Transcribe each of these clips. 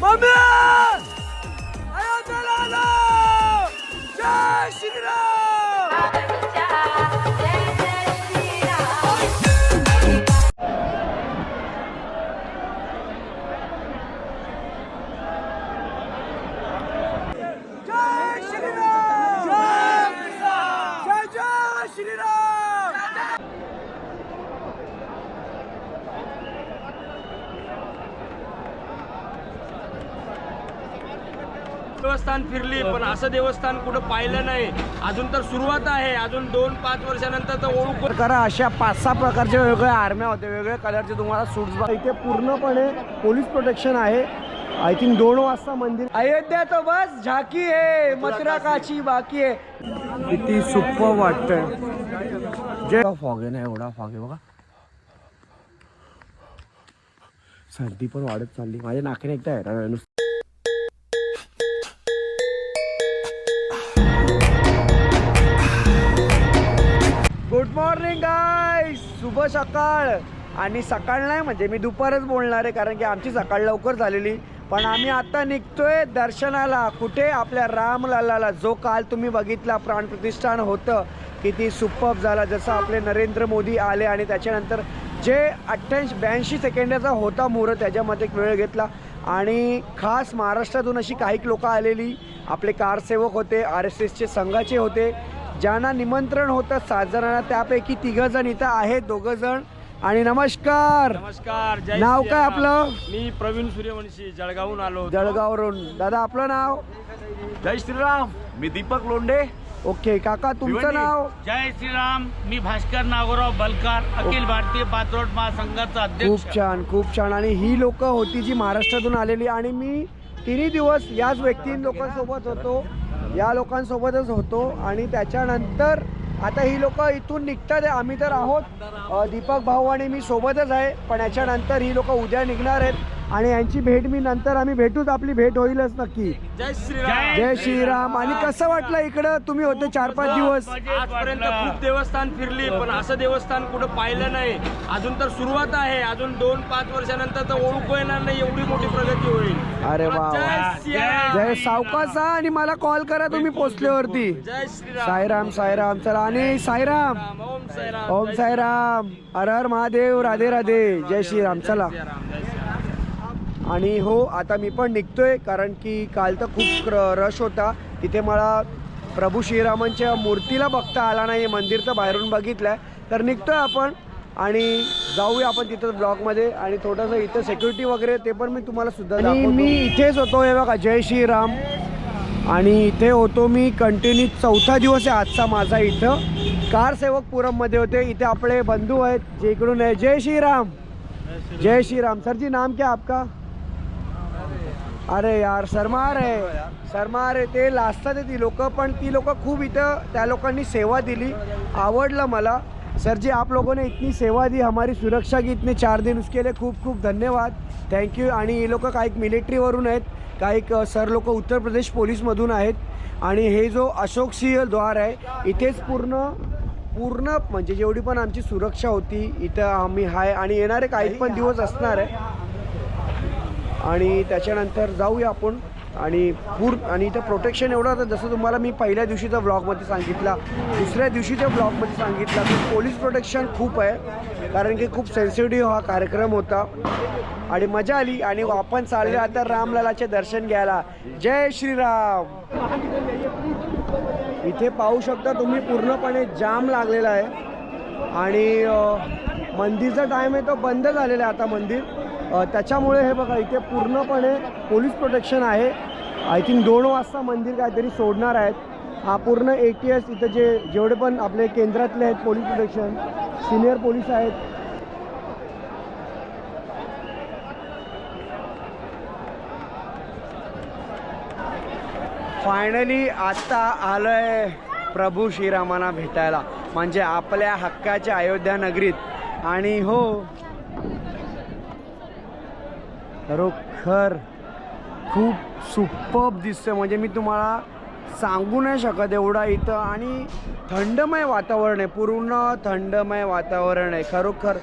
Mami! देवस्थान फिरली पण असं देवस्थान कुठं पाहिलं नाही. अजून तर सुरुवात आहे. अजून दोन पाच वर्षानंतर तर ओळख करा अशा पाच सहा प्रकारच्या वेगवेगळ्या आर्म्या होत्या वेगळ्या कलरचे तुम्हाला सूट्स इथे पूर्णपणे पोलीस प्रोटेक्शन आहे. आय थिंक दोन वाजता मंदिर अयोध्या तो बस झाकी आहे मथुरा काची बाकी आहे किती सुप्प वाटतंय. जे फॉग आहे ना एवढा फॉग आहे बघा. सर्दी पण वाढत चालली. माझ्या नाकाने एकदा हैराण नुसतं. मॉर्निंग गाय शुभ सकाळ. आणि सकाळ नाही म्हणजे मी दुपारच बोलणार आहे कारण की आमची सकाळ लवकर झालेली. पण आम्ही आता निघतोय दर्शनाला. कुठे? आपल्या रामलालाला. जो काल तुम्ही बघितला प्राणप्रतिष्ठान होतं. किती सुप्पप झाला. जसं आपले नरेंद्र मोदी आले आणि त्याच्यानंतर जे अठ्ठ्याऐंशी ब्याऐंशी सेकंडाचा होता मुहूर्त त्याच्यामध्ये एक वेळ घेतला. आणि खास महाराष्ट्रातून अशी काही लोक आलेली. आपले कारसेवक होते आर एस एसचे संघाचे होते. ज्यांना निमंत्रण होतं सात जणांना त्यापैकी तिघ जण इथं आहेत दोघं जण आणि नमस्कार. नमस्कार जय नाव काय श्रीराम. आपलं? मी प्रवीण सूर्यवंशी जळगावहून आलो होतो. जळगाववरून. दादा आपलं नाव? जय श्रीराम मी दीपक लोंढे. ओके काका तुमचं भिवंडी. नाव? जय श्रीराम मी भास्कर नागोराव बलकार अखिल भारतीय पात्रोट महासंघाचा अध्यक्ष. खूप छान खूप छान. आणि ही लोक होती जी महाराष्ट्रातून आलेली. आणि मी तिन्ही दिवस याच व्यक्ती लोकांसोबत होतो. या लोकांसोबतच होतो आणि त्याच्यानंतर आता ही लोक इथून निघतात. आहे आम्ही तर आहोत. दीपक भाऊ आणि मी सोबतच आहे. पण याच्यानंतर ही लोक उद्या निघणार आहेत. आणि यांची भेट मी नंतर आम्ही भेटूच आपली भेट होईलच नक्की. जय श्रीराम. जय श्रीराम. आणि कसं वाटलं इकडं? तुम्ही होते चार पाच दिवस. आजपर्यंत खूप देवस्थान फिरली पण असं देवस्थान कुठं पाहिलं नाही. अजून तर सुरुवात आहे. अजून दोन पाच वर्षानंतर तर ओळख येणार नाही एवढी मोठी प्रगती होईल. अरे वा जय सावकासा आणि मला कॉल करा तुम्ही पोचल्यावरती. जय श्रीराम. साईराम साईराम. चला आणि साईराम. ओम साईराम. ओम साईराम. हर हर महादेव. राधे राधे. जय श्रीराम. चला जय राम जय श्रीराम आणि हो आता मी पण निघतोय कारण की काल तर खूप रश होता. तिथे मला प्रभू श्रीरामांच्या मूर्तीला बघता आला नाही मंदिर तर बाहेरून बघितलंय. तर निघतोय आपण आणि जाऊया आपण तिथं ब्लॉकमध्ये आणि थोडंसं इथं सेक्युरिटी वगैरे ते पण मी तुम्हाला सुद्धा. मी इथेच होतो हे बघा जय श्रीराम. आणि इथे होतो मी कंटिन्यू चौथा दिवस आहे आजचा माझा इथं. कार सेवक पुरममध्ये होते. इथे आपले बंधू आहेत जे इकडून आहे. जय श्रीराम. जय श्रीराम. सर जी नाम क्या आपका? अरे यार सरमार आहे सरमार आहे ते लाजतात आहे ती लोक पण ती लोक खूप इथं त्या लोकांनी सेवा दिली. आवडलं मला. सर जी आप लोगों ने इतनी सेवा दी हमारी सुरक्षा की इतने चार दिन उसके लिए खूप खूप धन्यवाद. थँक्यू आणि हे लोक काही मिलिटरीवरून आहेत. काही क- सर लोक उत्तर प्रदेश पोलीसमधून आहेत. आणि हे जो अशोक सिंह द्वार आहे इथेच पूर्ण पूर्ण म्हणजे जेवढी पण आमची सुरक्षा होती इथं आम्ही आहे आणि येणारे काही पण दिवस असणार आहे. आणि त्याच्यानंतर जाऊया आपण. आणि पूर्ण आणि इथं प्रोटेक्शन एवढं होतं जसं तुम्हाला मी पहिल्या दिवशीच्या ब्लॉगमध्ये सांगितला. दुसऱ्या दिवशीच्या ब्लॉगमध्ये सांगितलं की पोलीस प्रोटेक्शन खूप आहे कारण की खूप सेन्सिटिव्ह हा कार्यक्रम होता. आणि मजा आली आणि आपण चालले आता रामलालाचे दर्शन घ्यायला. जय श्रीराम! इथे पाहू शकता तुम्ही पूर्णपणे जाम लागलेला आहे. आणि मंदिरचा टाईम आहे तो बंद झालेला आहे आता मंदिर. त्याच्यामुळे हे बघा इथे पूर्णपणे पोलीस प्रोटेक्शन आहे. आय थिंक दोन वाजता मंदिर काहीतरी सोडणार आहेत. हा पूर्ण ए टी एस इथं जे जेवढे पण आपले केंद्रातले आहेत पोलीस प्रोटेक्शन सिनियर पोलीस आहेत. फायनली आता आलोय प्रभू श्रीरामांना भेटायला. म्हणजे आपल्या हक्काच्या अयोध्या नगरीत. आणि हो खरोखर खूप सुपब दिसतं म्हणजे मी तुम्हाला सांगू नाही शकत एवढा इथं. आणि थंडमय वातावरण आहे. पूर्ण थंडमय वातावरण आहे. खरोखर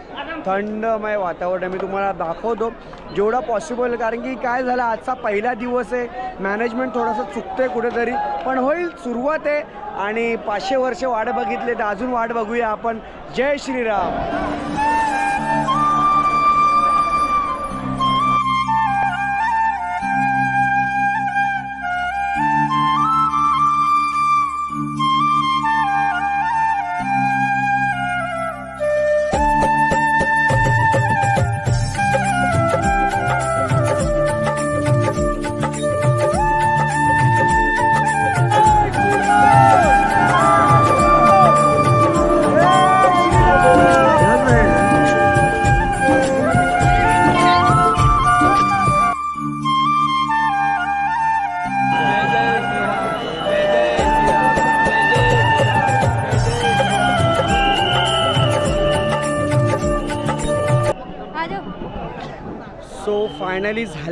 थंडमय वातावरण आहे. मी तुम्हाला दाखवतो. जेवढा पॉसिबल कारण की काय झालं? आजचा पहिला दिवस आहे. मॅनेजमेंट थोडंसं चुकतंय कुठेतरी. पण होईल. सुरुवात आहे. आणि पाचशे वर्ष वाट बघितले. तर अजून वाट बघूया आपण. जय श्रीराम.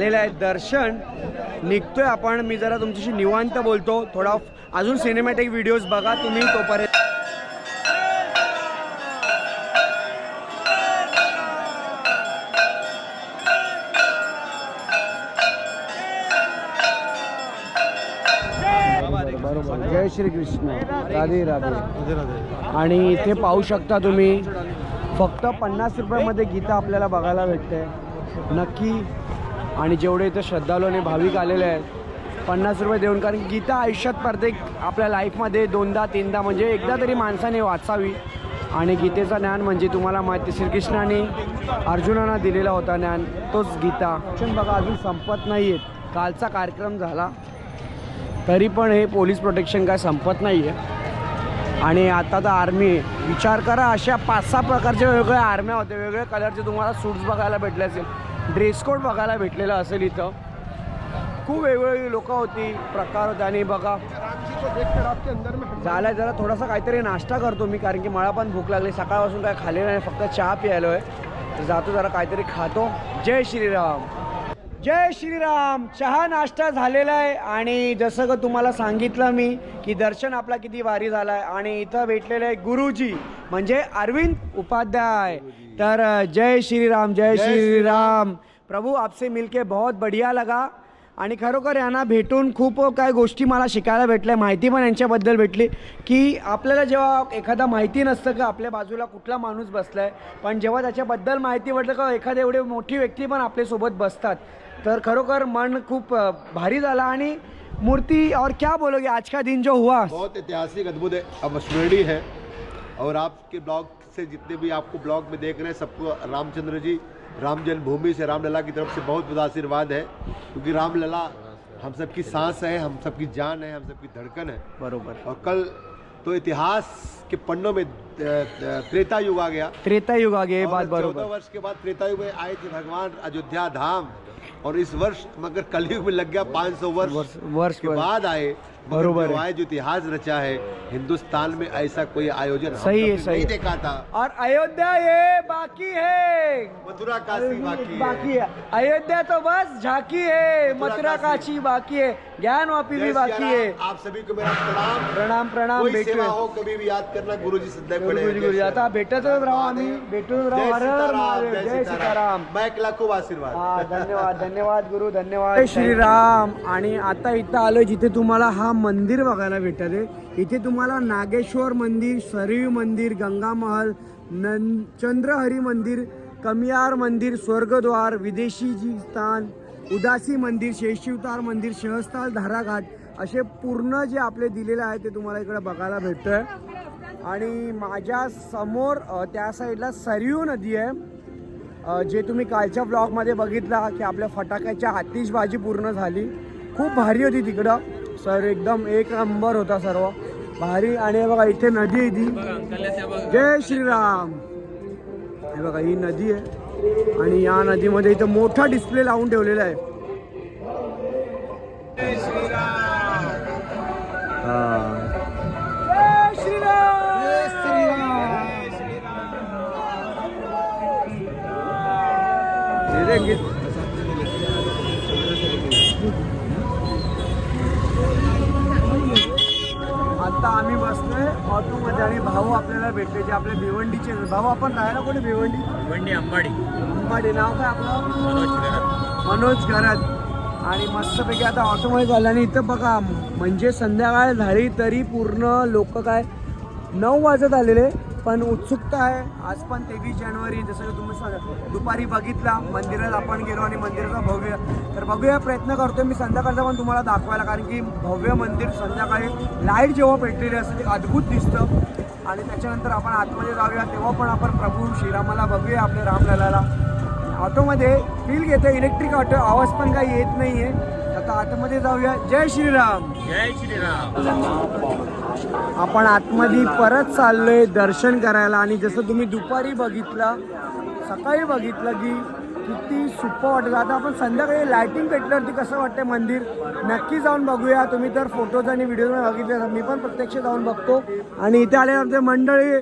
झालेलं आहे. दर्शन निघतोय आपण. मी जरा तुमच्याशी निवांत बोलतो. थोडा अजून सिनेमॅटिक व्हिडिओज बघा तुम्ही तोपर्यंत. बरोबर जय श्री कृष्ण. राधे राधे. आणि इथे पाहू शकता तुम्ही फक्त पन्नास रुपयामध्ये गीता आपल्याला बघायला भेटते नक्की आणि जेवढे इथे श्रद्धाळू आणि भाविक आलेले आहेत पन्नास रुपये देऊन कारण गीता आयुष्यात प्रत्येक आपल्या लाईफमध्ये दोनदा तीनदा म्हणजे एकदा तरी माणसाने वाचावी. आणि गीतेचं ज्ञान म्हणजे तुम्हाला माहिती श्रीकृष्णाने अर्जुनांना दिलेला होता ज्ञान तोच गीता. शिक्षण बघा अजून संपत नाही आहेत कालचा कार्यक्रम झाला तरी पण हे पोलीस प्रोटेक्शन काय संपत नाही आहे आणि आता तर आर्मी आहे. विचार करा अशा पाच सहा प्रकारच्या वेगवेगळ्या आर्म्या होत्या वेगवेगळ्या कलरचे तुम्हाला सूट्स बघायला भेटले असेल. ड्रेस कोड बघायला भेटलेला असेल इथं. खूप वेगवेगळी लोकं होती प्रकार होते आणि बघा. झालं जरा थोडासा काहीतरी नाश्ता करतो मी कारण की मला पण भूक लागली. सकाळपासून काय खाल्लेलं नाही फक्त चहा प्यायलो आहे तर जातो जरा काहीतरी खातो. जय श्रीराम. जय श्रीराम. चहा नाश्ता झालेला आहे आणि जसं का तुम्हाला सांगितलं मी की दर्शन आपला किती भारी झाला आहे आणि इथं भेटलेलं आहे गुरुजी म्हणजे अरविंद उपाध्याय. तर जय श्रीराम जय श्रीराम। प्रभू आपसे मिलके बहुत बढ़िया लगा। आणि खरोखर यांना भेटून खूप काय गोष्टी मला शिकायला भेटल्या माहिती पण यांच्याबद्दल भेटली की आपल्याला जेव्हा एखादा माहिती नसतं का आपल्या बाजूला कुठला माणूस बसला आहे पण जेव्हा त्याच्याबद्दल माहिती वाटलं का एखादी एवढी मोठी व्यक्ती पण आपल्यासोबत बसतात. तर खरोखर मन खूप भारी झाला आणि मूर्ती और क्या बोलोगे आज का दिन जो हुआ? बहुत ऐतिहासिक अद्भुत है अविस्मरणीय है। और आपके ब्लॉग से जितने भी आपको ब्लॉग में देख रहे हैं सबको रामचंद्र जी राम जन्मभूमि से रामलला की तरफ़ से बहुत बहुत आशीर्वाद है क्योंकि रामलला हम सबकी सांस है हम सबकी जान है हम सबकी धड़कन है। बरोबर। और कल तो इतिहास के पन्नों में त्रेता युग आ गया। त्रेता युग आगे ये बात चौदह बरोबर वर्ष के बाद त्रेता युग में आए थे भगवान अयोध्या धाम और इस वर्ष मगर कलयुग में लग गया 500 वर्ष। वर्ष वर्ष के बाद आए बरोबर जो है। जो इतिहास रचा है हिंदुस्तान में ऐसा कोई आयोजन सही है, सही नहीं। देखा था। और अयोध्या ये बाकी है। मथुरा काशी बाकी है। बाकी है। अयोध्या तो बस झांकी है मथुरा काशी। बाकी है ज्ञान वापी भी बाकी राम, है आप सभी को मेरा प्रणाम। प्रणाम प्रणाम सेवा हो कभी भी याद करना गुरुजी सदैव खड़े हैं। गुरुजी आता श्री भेटतच राम। राहू आम्ही भेटून जय राहू जय सीताराम मैं एकला खूप आशीर्वाद। धन्यवाद धन्यवाद गुरु धन्यवाद। जय श्रीराम आणि आता इथं आलोय जिथे तुम्हाला हा मंदिर बघायला भेटत आहे. इथे तुम्हाला नागेश्वर मंदिर सरयू मंदिर गंगा महल नं चंद्रहरी मंदिर कमियार मंदिर स्वर्गद्वार विदेशी जी स्थान उदासी मंदिर शेषिवतार मंदिर शहस्ताल धाराघाट असे पूर्ण जे आपले दिलेले आहे ते तुम्हाला इकडे बघायला भेटतं आणि माझ्यासमोर त्या साईडला सरयू नदी आहे. जे तुम्ही कालच्या ब्लॉगमध्ये बघितला की आपल्या फटाक्याच्या आतिषबाजी पूर्ण झाली. खूप भारी होती तिकडं. सर एकदम एक नंबर होता सर्व. भारी. आणि हे बघा इथे नदी आहे ती. जय श्रीराम. हे बघा ही नदी आहे. आणि या नदीमध्ये इथं मोठा डिस्प्ले लावून ठेवलेला आहे. जय श्रीराम. दे दे गीत. ऑटोमध्ये आणि भाऊ आपल्याला भेटले जे आपले भिवंडीचे भाऊ आपण राहायला कोणी भिवंडी? वंडी अंबाडी. अंबाडी नाव काय आपलं? मनोज घरात. मनोज घरात. आणि मस्तपैकी आता ऑटोमध्ये झालं आणि इथं बघा म्हणजे संध्याकाळ झाली तरी पूर्ण लोक काय नऊ वाजत आलेले. पण उत्सुकता आहे. आज पण तेवीस जानेवारी जसं की तुम्ही सांगा दुपारी बघितला मंदिरात आपण गेलो आणि मंदिराचा भव्य तर बघूया प्रयत्न करतोय. मी संध्याकाळचा पण तुम्हाला दाखवायला कारण की भव्य मंदिर संध्याकाळी लाइट जेव्हा पेटलेली असते ते अद्भुत दिसतं. आणि त्याच्यानंतर आपण आतमध्ये जाऊया. तेव्हा पण आपण प्रभू श्रीरामाला बघूया आपल्या रामललाला. ऑटोमध्ये फील घेतो इलेक्ट्रिक ऑटो आवाज पण काही येत नाही आहे आता आतमध्ये जाऊया. जय श्रीराम. जय श्रीराम. आपण आतमध्ये परत चाललोय दर्शन करायला. आणि जसं तुम्ही दुपारी बघितलं सकाळी बघितलं की किती सुपर वाटलं आता आपण संध्याकाळी लायटिंग पेटल्यावरती कसं वाटतं मंदिर? नक्की जाऊन बघूया. तुम्ही तर फोटोज आणि व्हिडिओज बघितले मी पण प्रत्यक्ष जाऊन बघतो. आणि इथे आले आमचे मंडळी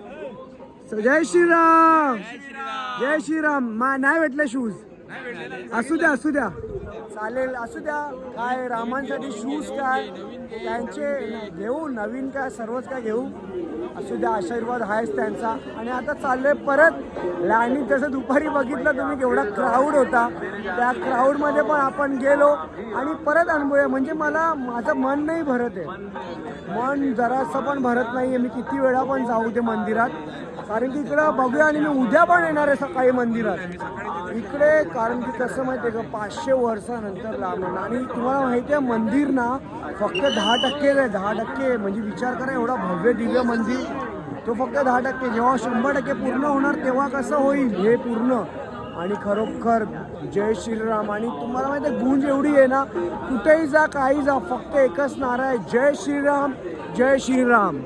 जय श्रीराम! जय श्रीराम! मा नाही भेटले शूज असू द्या असू द्या. चालेल असू द्या. काय रामांसाठी शूज काय? त्यांचे घेऊ नवीन काय सर्वच काय घेऊ? असू द्या आशीर्वाद आहेच त्यांचा. आणि आता चाललोय परत. आणि जसं दुपारी बघितलं तुम्ही केवढा क्राऊड होता. त्या क्राऊडमध्ये पण आपण गेलो आणि परत अनुभवूया. म्हणजे मला माझं मन नाही भरत आहे. मन जरासं पण भरत नाही आहे मी किती वेळा पण जाऊ ते मंदिरात. कारण की इकडं बघूया आणि मी उद्या पण येणार आहे सकाळी मंदिरात. इकडे कारण की कसं माहिती आहे का पाचशे वर्षानंतर रामण आणि तुम्हाला माहिती आहे मंदिर ना फक्त दहा टक्के आहे दहा टक्के. म्हणजे विचार करा एवढा भव्य दिव्य मंदिर. तो फक्त दहा टक्के. जेव्हा शंभर टक्के पूर्ण होणार तेव्हा कसं होईल? हे पूर्ण. आणि खरोखर जय श्रीराम. आणि तुम्हाला माहिती आहे गुंज एवढी आहे ना कुठेही जा काही जा फक्त एकच नारा आहे. जय श्रीराम जय श्रीराम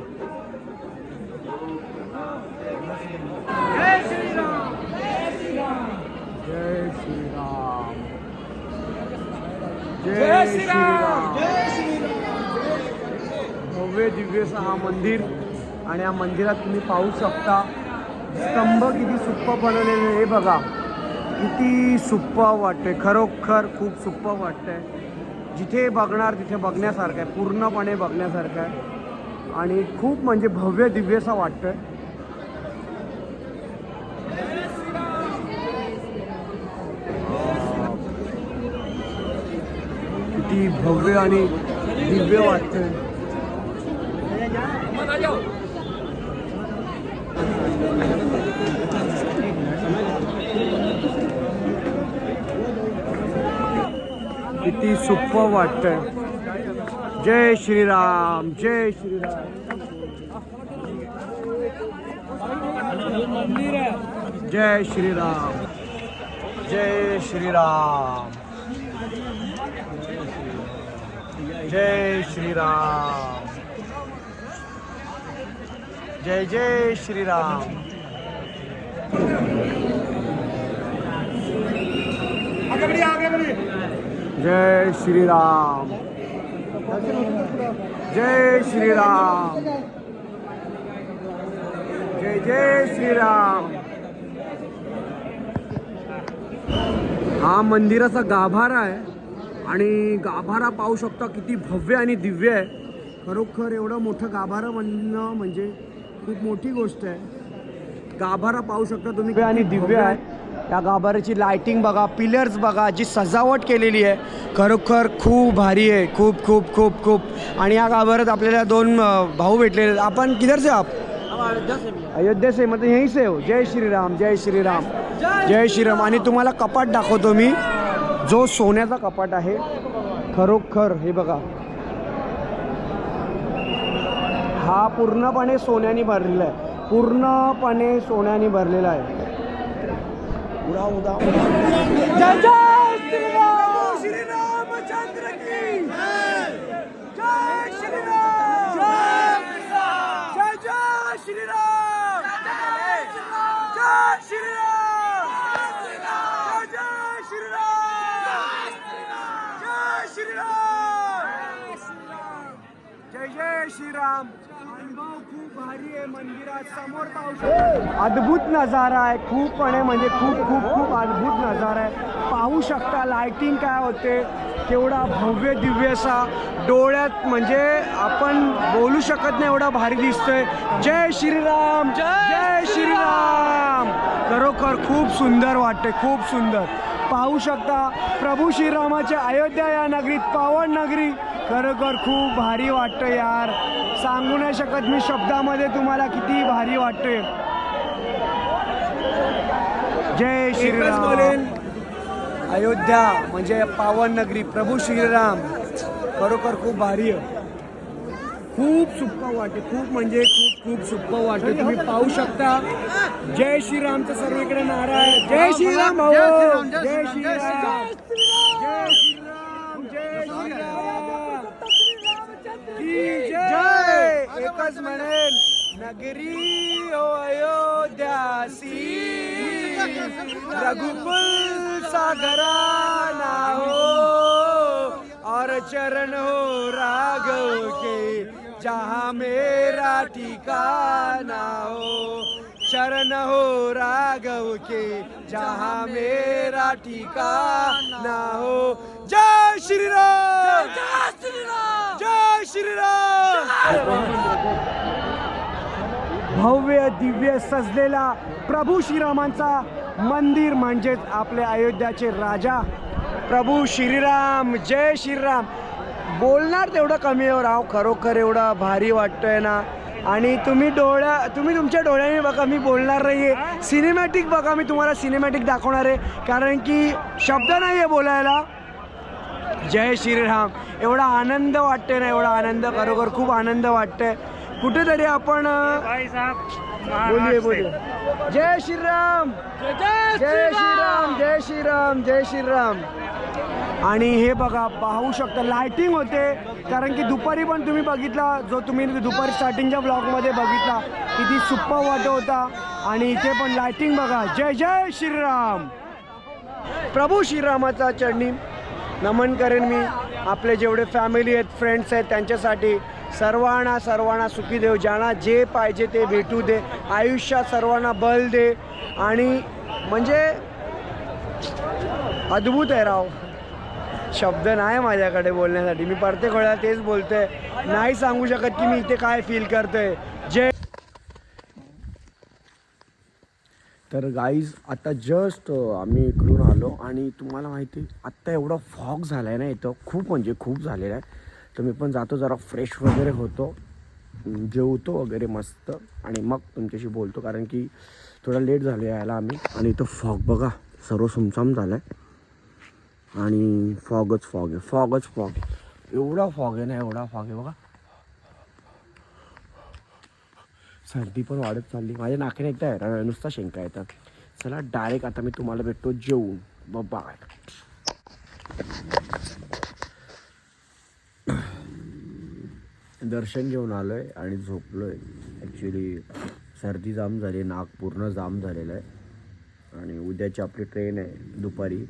जय श्रीराम जय श्रीराम। भव्य दिव्यसा हा मंदिर आणि या मंदिरात तुम्ही पाहू शकता स्तंभ किती सुप्प बनवलेले हे बघा किती सुप्प वाटते खरोखर खूप सुप्प वाटतंय. जिथे बघणार तिथे बघण्यासारखं आहे. पूर्णपणे बघण्यासारखं आहे. आणि खूप म्हणजे भव्य दिव्यसा वाटतंय. किती भव्य आणि दिव्य वाटतंय किती सुप्प वाटतंय. जय श्रीराम जय श्रीराम. जय श्रीराम जय श्रीराम. जय श्रीराम। जय जय श्रीराम। जय श्रीराम। जय श्रीराम। जय जय श्रीराम। हा मंदिराचा गाभारा आहे. आणि गाभारा पाहू शकता किती भव्य आणि दिव्य आहे. खरोखर एवढं मोठं गाभारा म्हणणं म्हणजे खूप मोठी गोष्ट आहे. गाभारा पाहू शकता तुम्ही आणि दिव्य आहे. त्या गाभाऱ्याची लाइटिंग बघा पिलर्स बघा जी सजावट केलेली आहे खरोखर खूप भारी आहे. खूप खूप खूप खूप. आणि या गाभाऱ्यात आपल्याला दोन भाऊ भेटलेले आहेत. आपण किधर से आप? अयोध्या से मतलब यहीं से हो. जय श्रीराम जय श्रीराम. जय श्रीराम. आणि तुम्हाला कपाट दाखवतो मी. जो सोन्याचा कपाट आहे खरोखर हे बघा. हा पूर्णपणे सोन्याने भरलेला आहे. पूर्णपणे सोन्याने भरलेला आहे. उडा उडा श्रीराम! जय श्रीराम की जय श्रीराम जय जय श्रीराम जय श्रीराम जय जय श्रीराम जय श्रीराम जय श्रीराम. अनुभव खूप भारी आहे मंदिरात. समोर पाहू अद्भुत नजारा आहे. खूपपणे म्हणजे खूप खूप खूप अद्भुत नजारा आहे. पाहू शकता लाइटिंग काय होते. केवढा भव्य दिव्य असा डोळ्यात म्हणजे आपण बोलू शकत नाही. एवढा भारी दिसतोय. जय श्रीराम. जय श्रीराम. खरोखर खूप सुंदर वाटते. खूप सुंदर. पाहू शकता प्रभू श्रीरामाच्या अयोध्या या नगरीत पावन नगरी. खरोखर खूप भारी वाटतं यार. सांगू नाही शकत मी शब्दामध्ये तुम्हाला किती भारी वाटते जय श्रीराम. बोलेन. अयोध्या म्हणजे पावन नगरी प्रभू श्रीराम. खरोखर खूप भारी आहे. खूप सुप्प वाटते खूप म्हणजे खूप खूप सुप्प वाटते तुम्ही पाहू शकता. जय श्रीरामचं सर्वीकडे नारा आहे. जय श्रीराम भाऊ. जय श्रीराम जय श्रीराम जय श्रीराम की जय एकच म्हणेल नगरी हो ओ अयोध्यासी रघुकुल सागराना हो और चरण हो राघव के जहाँ मेरा ठिकाना हो। शरण हो राघव के जहाँ मेरा ठिकाना हो। जय श्री राम जय श्री राम जय श्री राम भव्य दिव्य सजलेला प्रभू श्रीरामांचा मंदिर म्हणजेच आपले अयोध्याचे राजा प्रभू श्रीराम. जय श्रीराम. बोलणार तेवढं कमी आहे राव खरोखर एवढा भारी वाटतोय ना. आणि तुम्ही डोळ्या तुम्ही तुमच्या डोळ्याने बघा मी बोलणार नाही आहे सिनेमॅटिक बघा मी तुम्हाला सिनेमॅटिक दाखवणार आहे. कारण की शब्द नाही आहे बोलायला. जय श्रीराम. एवढा आनंद वाटतोय ना एवढा आनंद. खरोखर खूप आनंद वाटतोय. कुठेतरी आपण जय श्रीराम. जय श्रीराम जय श्रीराम जय श्रीराम. आणि हे बघा पाहू शकता लायटिंग होते. कारण की दुपारी पण तुम्ही बघितला जो तुम्ही दुपारी स्टार्टिंगच्या ब्लॉगमध्ये बघितला किती सुप्पा वाटत होता. आणि इथे पण लायटिंग बघा. जय जय श्रीराम. प्रभू श्रीरामाचा चरणी. नमन करेन मी. आपले जेवढे फॅमिली आहेत फ्रेंड्स आहेत त्यांच्यासाठी सर्वांना सर्वांना सुखी देव. ज्यांना जे पाहिजे ते भेटू दे. आयुष्यात सर्वांना बल दे. आणि म्हणजे अद्भुत आहे राव. शब्द नाही माझ्याकडे बोलण्यासाठी. मी प्रत्येक वेळेला तेच बोलतोय. नाही सांगू शकत की मी इथे काय फील करतोय जय तर गाईज आता जस्ट आम्ही इकडून आलो आणि तुम्हाला माहिती आहे, आत्ता एवढा फॉग झाला आहे ना इथं. खूप म्हणजे खूप झालेला आहे. तर मी पण जातो जरा फ्रेश वगैरे होतो. जेवतो वगैरे मस्त. आणि मग तुमच्याशी बोलतो कारण की थोडा लेट झालो यायला आम्ही. आणि इथं फॉग बघा सर्व सुमसाम झाला आहे आणि फॉगच फॉग आहे फॉगच फॉग आहे. एवढा फॉग आहे ना एवढा फॉग आहे बघा. सर्दी पण वाढत चालली. माझ्या नाकाने एकदा आहे नुसता शेंका येतात. चला डायरेक्ट आता मी तुम्हाला भेटतो जेवून. बाय दर्शन घेऊन आलो आहे आणि झोपलो आहे ॲक्च्युली सर्दी जाम झाली नाक पूर्ण जाम झालेलं आहे. आणि उद्याची आपली ट्रेन आहे दुपारी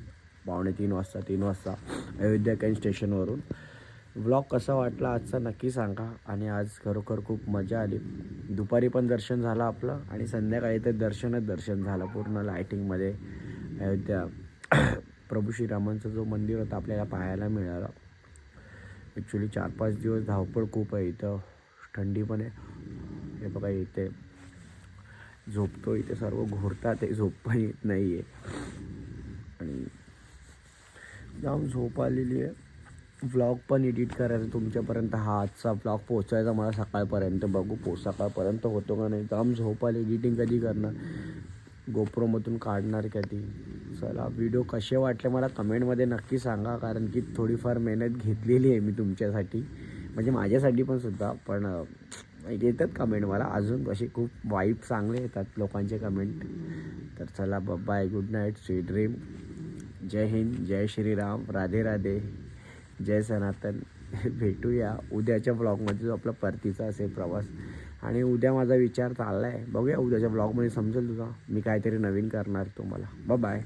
पावणे तीन वाजता तीन वाजता अयोध्या कॅन स्टेशनवरून व्लॉग कसा वाटला आजचा नक्की सांगा. आणि आज खरोखर खूप मजा आली. दुपारी पण दर्शन झालं आपलं आणि संध्याकाळी तर दर्शनच दर्शन झालं. पूर्ण लायटिंगमध्ये अयोध्या. प्रभू श्रीरामांचं जो मंदिर होतं आपल्याला पाहायला मिळालं. ॲक्च्युली चार पाच दिवस धावपळ खूप आहे इथं. थंडी पण आहे. हे बघा इथे. झोपतो इथे सर्व. घोरतात आहे. झोप पण येत नाही आहे आणि जाऊन झोप आलेली आहे. व्लॉग पण एडिट करायचा तुमच्यापर्यंत. हा आजचा व्लॉग पोचायचा मला सकाळपर्यंत. बघू पो सकाळपर्यंत होतो का नाही. जाम झोप एडिटिंग कधी करणार? गोप्रोमधून काढणार कधी चला व्हिडिओ कसे वाटले मला कमेंटमध्ये नक्की सांगा कारण की थोडीफार मेहनत घेतलेली आहे मी तुमच्यासाठी. म्हणजे माझ्यासाठी पण सुद्धा पण येतात कमेंट मला. अजून असे खूप वाईट चांगले येतात लोकांचे कमेंट तर चला bye good night sweet dream जय हिंद. जय श्रीराम. राधे राधे जय सनातन. भेटूया. उद्याच्या ब्लॉगमध्ये जो आपला परतीचा असेल प्रवास. आणि उद्या माझा विचार चालला आहे बघूया उद्याच्या ब्लॉगमध्ये समजेल तुझा. मी काहीतरी नवीन करणार तुम्हाला. बाय